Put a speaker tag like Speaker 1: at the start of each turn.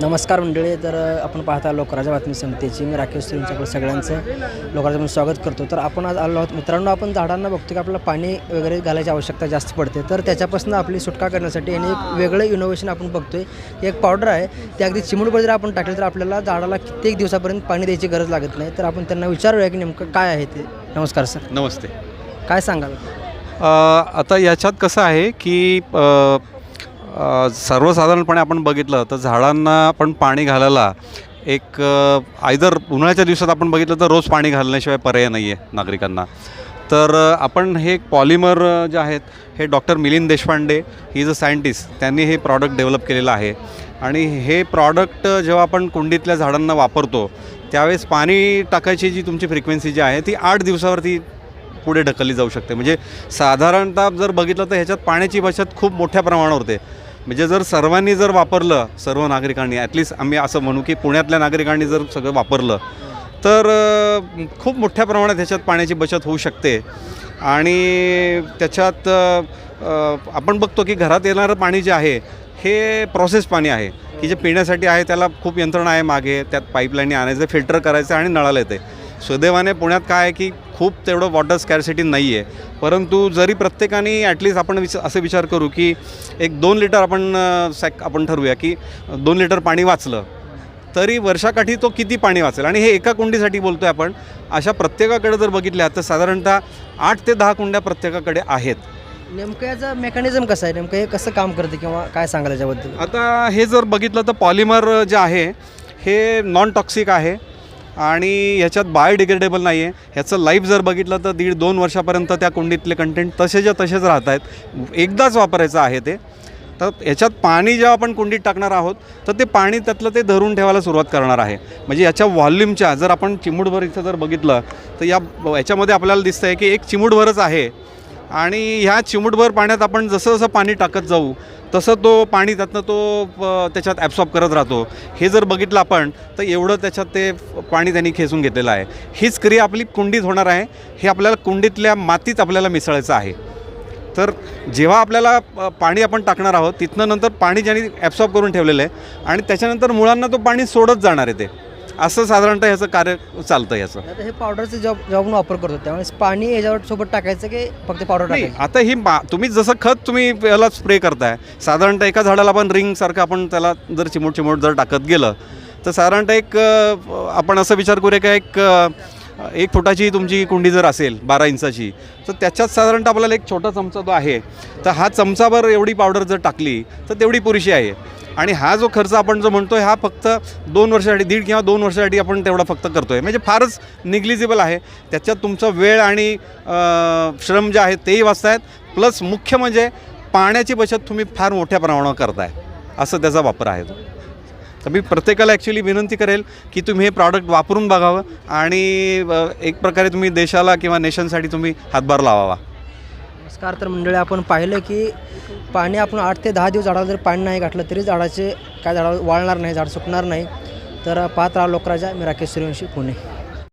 Speaker 1: नमस्कार मंडळी तर आपण पाहता लोकराजा बातमी समितीची मी राकेश सुरेंच्याकडे सगळ्यांचं लोकराजामध्ये स्वागत करतो. तर आपण आज आलो आहोत. मित्रांनो आपण झाडांना बघतो की आपल्याला पाणी वगैरे घालायची आवश्यकता जास्त पडते. तर त्याच्यापासून आपली सुटका करण्यासाठी आणि एक वेगळं इनोव्हेशन आपण बघतोय. की एक पावडर आहे ते अगदी चिमूटभर जर आपण टाकलं तर आपल्याला झाडाला कित्येक दिवसापर्यंत पाणी द्यायची गरज लागत नाही. तर आपण त्यांना विचारूया की नेमकं काय आहे ते. नमस्कार सर.
Speaker 2: नमस्ते.
Speaker 1: काय सांगाल?
Speaker 2: आता याच्यात कसं आहे की सर्वसाधारणपणे आपण बघितलं तर झाडांना आपण पाणी घालायला एक आयदर उन्हाळ्याच्या दिवसात आपण बघितलं तर रोज पाणी घालण्याशिवाय पर्याय नाही आहे नागरिकांना. तर आपण हे पॉलिमर जे आहेत हे doctor Milind Deshpande he is a scientist त्यांनी हे प्रॉडक्ट डेव्हलप केलेलं आहे. आणि हे प्रॉडक्ट जेव्हा आपण कुंडीतल्या झाडांना वापरतो त्यावेळेस पाणी टाकायची जी तुमची फ्रिक्वेन्सी जी आहे ती आठ दिवसावरती पुढे ढकलली जाऊ शकते. म्हणजे साधारणतः जर बघितलं तर ह्याच्यात पाण्याची बचत खूप मोठ्या प्रमाणावर होते. म्हणजे जर सर्वांनी जर वापरलं सर्व नागरिकांनी ॲटलिस्ट आम्ही असं म्हणू की पुण्यातल्या नागरिकांनी जर सगळं वापरलं तर खूप मोठ्या प्रमाणात ह्याच्यात पाण्याची बचत होऊ शकते. आणि त्याच्यात आपण बघतो की घरात येणारं पाणी जे आहे हे प्रोसेस पाणी आहे. की जे पिण्यासाठी आहे त्याला खूप यंत्रणा आहे मागे त्यात पाईपलाईनी आणायचं फिल्टर करायचं आणि नळाला येते सुदैवाने पुण्यात काय आहे की खूप तेवढं वॉटर स्कॅरसिटी नाही आहे परंतु जरी प्रत्येकाने ॲटलिस्ट आपण विच असे विचार करू की एक दोन लिटर आपण सॅक आपण ठरवूया की दोन लिटर पाणी वाचलं तरी वर्षाकाठी तो किती पाणी वाचेल? आणि हे एका कुंडीसाठी बोलतो आहे आपण. अशा प्रत्येकाकडे जर बघितल्या तर साधारणतः आठ ते दहा कुंड्या प्रत्येकाकडे आहेत.
Speaker 1: नेमकं याचं मेकॅनिझम कसं आहे? नेमकं हे कसं काम करते किंवा काय सांगाल याच्याबद्दल?
Speaker 2: आता हे जर बघितलं तर पॉलिमर जे आहे हे नॉन टॉक्सिक आहे. आणि ह्याच्यात बायोडिग्रेडेबल नाही आहे ह्याचं लाईफ जर बघितलं तर दीड दोन वर्षापर्यंत त्या कुंडीतले कंटेंट तसेच्या तसेच राहत आहेत एकदाच वापरायचं आहे ते. तर ह्याच्यात पाणी जेव्हा आपण कुंडीत टाकणार आहोत तर ते पाणी त्यातलं ते धरून ठेवायला सुरुवात करणार आहे. म्हणजे याच्या व्हॉल्यूमच्या जर आपण चिमूटभर इथं जर बघितलं तर या याच्यामध्ये आपल्याला दिसतं आहे की एक चिमूटभरच आहे. आणि ह्या चिमूटभर पाण्यात आपण जसं जसं पाणी टाकत जाऊ तसं तो पाणी त्यातनं तो त्याच्यात ॲब्सॉर्ब करत राहतो. हे जर बघितलं आपण तर एवढं त्याच्यात ते पाणी त्यांनी खेचून घेतलेलं आहे. हीच क्रिया आपली कुंडीत होणार आहे. हे आपल्याला कुंडीतल्या मातीत आपल्याला मिसळायचं आहे. तर जेव्हा आपल्याला पाणी आपण टाकणार आहोत तिथनं नंतर पाणी ज्यांनी ॲब्सॉर्ब करून ठेवलेलं आहे आणि त्याच्यानंतर मुळांना तो पाणी सोडत जाणार आहे ते. असं साधारणतः ह्याचं कार्य चालतं
Speaker 1: आता हे पावडरचं जेव्हा आपण वापर करतो त्यावेळेस पाणी याच्यावर सोबत टाकायचं की फक्त पावडर
Speaker 2: नाही
Speaker 1: टाकायचं?
Speaker 2: आता ही मा तुम्ही जसं खत तुम्ही याला स्प्रे करताय साधारणतः एका झाडाला आपण रिंगसारखं आपण त्याला जर चिमूट चिमूट जर टाकत गेलं तर साधारणतः एक अ, आपण असं विचार करूया का एक अ, एक फुटाची तुमची कुंडी जर असेल बारा इंचाची तर त्याच्यात साधारणतः आपल्याला एक छोटा चमचा जो आहे तर हा चमचाभर एवढी पावडर जर टाकली तर तेवढी पुरेशी आहे. आणि हा जो खर्च आपण जो म्हणतोय हा फक्त दोन वर्षासाठी दीड किंवा दोन वर्षासाठी आपण तेवढा फक्त करतो आहे म्हणजे फारच निग्लिजिबल आहे. त्याच्यात तुमचा वेळ आणि श्रम जे आहेत तेही वाचतायत. प्लस मुख्य म्हणजे पाण्याची बचत तुम्ही फार मोठ्या प्रमाणावर करताय. असं त्याचा वापर आहे तो. तर मी प्रत्येकाला ॲक्च्युली विनंती करेल की तुम्ही हे प्रॉडक्ट वापरून बघावं आणि एक प्रकारे तुम्ही देशाला किंवा नेशनसाठी तुम्ही हातभार लावावा.
Speaker 1: नमस्कार तर मंडळी आपण पाहिलं की पाणी आपण आठ ते दहा दिवस झाडाला जर पाणी नाही घातलं तरी झाडाचे काय झाडाला वाळणार नाही झाड सुकणार नाही. तर पाहत राहा लोकराजा मी राकेश सूर्यवंशी पुणे.